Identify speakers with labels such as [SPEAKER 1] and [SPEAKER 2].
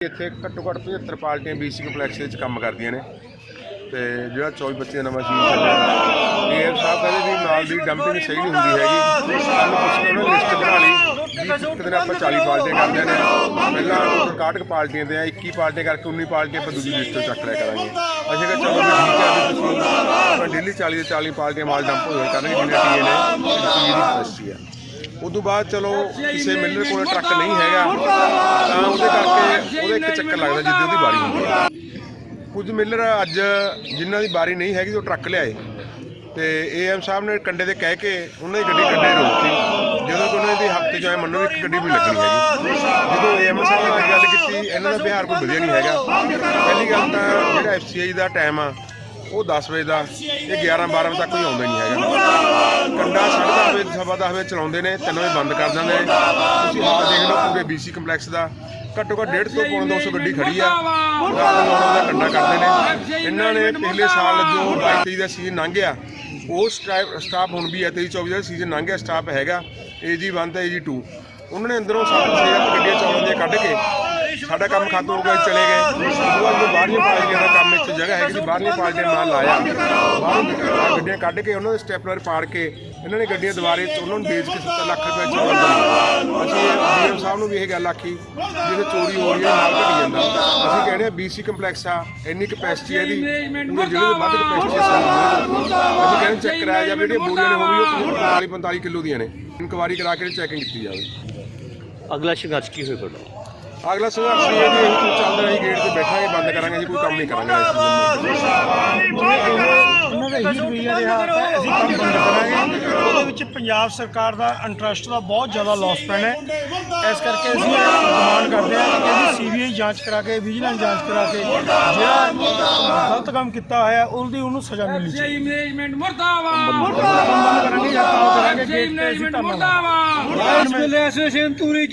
[SPEAKER 1] ਇੱਥੇ ਘੱਟੋ ਘੱਟ 75 ਪਾਰਟੀਆਂ ਬੀਸੀ ਕੰਪਲੈਕਸ ਦੇ ਵਿੱਚ ਕੰਮ ਕਰਦੀਆਂ ਨੇ। ਤੇ ਜਿਹੜਾ 24 ਬੱਚੇ ਦਾ ਨਵਾਂ ਸੀਜ਼ਨ ਚੱਲਿਆ ਡੀਐਮ ਸਾਹਿਬ ਕਹਿੰਦੇ ਵੀ ਨਾਲ ਦੀ ਡੰਪਿੰਗ ਸਹੀ ਨਹੀਂ ਹੁੰਦੀ ਹੈਗੀ। ਸਾਨੂੰ ਪੁੱਛ ਕੇ ਲਿਸਟ ਬਣਾ ਲਈ ਇੱਕ ਦਿਨ ਆਪਾਂ 40 ਪਾਰਟੀਆਂ ਕਰਦੇ ਨੇ। ਪਹਿਲਾਂ 61 ਪਾਰਟੀਆਂ ਦੇ ਆ 21 ਪਾਰਟੀਆਂ ਕਰਕੇ 19 ਪਾਰਟੀਆਂ ਆਪਾਂ ਦੂਜੀ ਲਿਸਟ ਤੋਂ ਚੱਕ ਲਿਆ ਕਰਾਂਗੇ। ਅਸੀਂ ਕਿਹਾ ਚਲੋ ਵੀ ਠੀਕ ਹੈ ਵੀ ਤੁਸੀਂ ਆਪਾਂ ਡੇਲੀ 40 ਦੇ 40 ਪਾਰਟੀਆਂ ਮਾਲ ਡੰਪ ਹੋ ਜਾਇਆ ਕਰਨਗੇ ਜਿਹਨੇ ਟੀਏ ਨੇ ਚੀਜ਼ ਇੰਡਸਟਰੀ ਆ। ਉਦੋਂ ਬਾਅਦ ਚਲੋ ਕਿਸੇ ਮਿਲਰ ਕੋਲ ਟਰੱਕ ਨਹੀਂ ਹੈਗਾ, ਤਾਂ ਇੱਕ ਚੱਕਰ ਲੱਗਦਾ ਜਿੱਦੇ ਉਹਦੀ ਵਾਰੀ ਹੁੰਦੀ ਹੈ। ਕੁਝ ਮਿਲਰ ਅੱਜ ਜਿਨ੍ਹਾਂ ਦੀ ਵਾਰੀ ਨਹੀਂ ਹੈਗੀ, ਉਹ ਟਰੱਕ ਲਿਆਏ। ਤੇ ਏਐਮ ਸਾਹਿਬ ਨੇ ਕੰਡੇ ਤੇ ਕਹਿ ਕੇ ਉਹਨਾਂ ਦੀ ਗੱਡੀ ਕੰਡੇ ਰੋਕਤੀ। ਜਦੋਂ ਕਿ ਉਹਨਾਂ ਦੀ ਹਫ਼ਤੇ ਚ ਆਏ, ਮੰਨੋ ਇੱਕ ਗੱਡੀ ਵੀ ਲੱਗਣੀ ਹੈਗੀ। ਜਦੋਂ ਏਐਮ ਸਾਹਿਬ ਨਾਲ ਗੱਲ ਕੀਤੀ, ਇਹਨਾਂ ਦਾ ਬਿਹਾਰ ਕੋਈ ਵਧੀਆ ਨਹੀਂ ਹੈਗਾ। ਪਹਿਲੀ ਗੱਲ ਤਾਂ ਜਿਹੜਾ ਐਫਸੀਆਈ ਦਾ ਟਾਈਮ ਆ, ਉਹ 10 ਵਜੇ ਦਾ, ਇਹ 11 12 ਵਜੇ ਤੱਕ ਕੋਈ ਆਉਂਦਾ ਨਹੀਂ ਹੈਗਾ। ਕੰਡਾ 10:30 ਸਵਾ 10 ਵਜੇ ਚਲਾਉਂਦੇ ਨੇ 3 ਵਜੇ ਬੰਦ ਕਰ ਦਿੰਦੇ ਨੇ। ਤੁਸੀਂ ਹਾਲ ਦੇਖ ਲਓ, ਪੂਰੇ ਬੀਸੀ ਕੰਪਲੈਕਸ ਦਾ। ਘੱਟੋ ਘੱਟ 150 ਤੋਂ ਪੌਣੇ 200 ਗੱਡੀ ਖੜੀ ਆ। ਰਾਤ ਨੂੰ ਨੌ ਵਜੇ ਦਾ ਕੰਡਾ ਕਰਦੇ ਨੇ। ਇਹਨਾਂ ਨੇ ਪਿਛਲੇ ਸਾਲ ਜੋ 22 ਦਾ ਸੀਜ਼ਨ ਲੰਘਿਆ ਉਹ ਸਟਾਫ ਹੁਣ ਵੀ ਹੈ 23 24 ਦਾ ਸੀਜ਼ਨ ਲੰਘਿਆ ਸਟਾਫ ਹੈਗਾ ਏਜੀ 1 ਤੇ ਏਜੀ 2 ਉਹਨਾਂ ਨੇ ਅੰਦਰੋਂ ਸੱਤ ਛੇ ਅੱਠ ਗੱਡੀਆਂ ਚੌਲਾਂ ਦੀਆਂ ਕੱਢ ਕੇ ਸਾਡਾ ਕੰਮ ਖਤਮ ਹੋ ਗਿਆ ਚਲੇ ਗਏ। ਬਾਅਦ ਜੋ ਬਾਹਰਲੀਆਂ ਪਾਰਟੀਆਂ ਦਾ ਕੰਮ ਇੱਥੇ ਜਗ੍ਹਾ ਹੈਗੀ ਸੀ ਬਾਹਰਲੀਆਂ ਪਾਰਟੀਆਂ ਨੇ ਮਾਲ ਲਾਇਆ। ਬਾਹਰੋਂ ਗੱਡੀਆਂ ਕੱਢ ਕੇ ਉਹਨਾਂ ਦੇ ਸਟੈਪਲਰ ਪਾੜ ਕੇ ਇਹਨਾਂ ਨੇ ਗੱਡੀਆਂ ਦੁਬਾਰੇ ਚ ਉਹਨਾਂ ਨੂੰ ਵੇਚ ਕੇ 70 ਲੱਖ ਰੁਪਏ ਦਿੱਤੇ। ਅਸੀਂ ਡੀਐਮ ਸਾਹਿਬ ਨੂੰ ਵੀ ਇਹ ਗੱਲ ਆਖੀ ਜਿਹਦੇ ਚੋਰੀ ਹੋ ਰਹੀ ਹੈ ਨਾਲ ਘਟੀ ਜਾਂਦਾ। ਅਸੀਂ ਕਹਿੰਦੇ ਆ ਬੀਸੀ ਕੰਪਲੈਕਸ ਆ ਇੰਨੀ ਕਪੈਸਿਟੀ ਹੈ ਇਹਦੀ ਪੂਰੇ ਜ਼ਿਲ੍ਹੇ ਦੇ ਵੱਧ ਕਪੈਸਿਟੀ ਹੈ ਸਾਨੂੰ ਅਸੀਂ ਕਹਿੰਦੇ ਚੈੱਕ ਕਰਾਇਆ ਜਾਵੇ ਜਿਹੜੀਆਂ ਬੋਰੀਆਂ ਨੇ ਉਹ ਵੀ ਉਹ 45 45 ਕਿਲੋ ਦੀਆਂ ਨੇ। ਇਨਕੁਆਰੀ ਕਰਾ ਕੇ ਚੈਕਿੰਗ ਕੀਤੀ ਜਾਵੇ।
[SPEAKER 2] ਅਗਲਾ ਸੰਘਰਸ਼ ਕੀ ਹੋਏ
[SPEAKER 1] ਅਗਲਾ ਸੰਘਰਸ਼ ਇਹ ਹੈ ਜੀ ਅਸੀਂ ਚੱਲਦੇ ਰਹੀ ਗੇਟ ਤੇ ਬੈਠਾਂਗੇ ਬੰਦ ਕਰਾਂਗੇ ਜੀ ਕੋਈ ਕੰਮ ਨਹੀਂ ਕਰਾਂਗੇ ਇਸ
[SPEAKER 3] ਉਹਨਾਂ ਦਾ ਇਹੀ ਰਵਈਆ ਰਿਹਾ ਤਾਂ ਅਸੀਂ ਕੰਮ ਬੰਦ ਕਰਾਂਗੇ। ਉਹਦੇ ਵਿੱਚ ਪੰਜਾਬ ਸਰਕਾਰ ਦਾ ਇੰਟਰਸਟ ਦਾ ਬਹੁਤ ਜ਼ਿਆਦਾ ਲਾਸ ਪੈਣਾ ਹੈ। ਇਸ ਕਰਕੇ ਅਸੀਂ ਇਹ ਡਿਮਾਂਡ ਕਰਦੇ ਹਾਂ ਕਿ ਇਹਦੀ ਸੀਬੀਆਈ ਜਾਂਚ ਕਰਾ ਕੇ ਵਿਜੀਲੈਂਸ ਜਾਂਚ ਕਰਾ ਕੇ ਜਿਹੜਾ ਗਲਤ ਕੰਮ ਕੀਤਾ ਹੋਇਆ ਉਹਦੀ ਉਹਨੂੰ ਸਜ਼ਾ ਮਿਲਣੀ ਚਾਹੀਦੀ
[SPEAKER 4] ਮੈਨੇਜਮੈਂਟ ਮੁਰਦਾਬਾਦ।
[SPEAKER 3] ਕੰਮ ਬੰਦ ਕਰਾਂਗੇ ਜਾਂ ਤਾਂ ਕਰਾਂਗੇ ਗੇਟ ਤੇ ਅਸੀਂ
[SPEAKER 4] ਮੈਨੇਜਮੈਂਟ
[SPEAKER 3] ਧਰਨਾ
[SPEAKER 4] ਮੁਰਦਾਬਾਦ। ਇਸ ਵੇਲੇ ਐਸੋਸੀਏਸ਼ਨ ਤੂਰੀ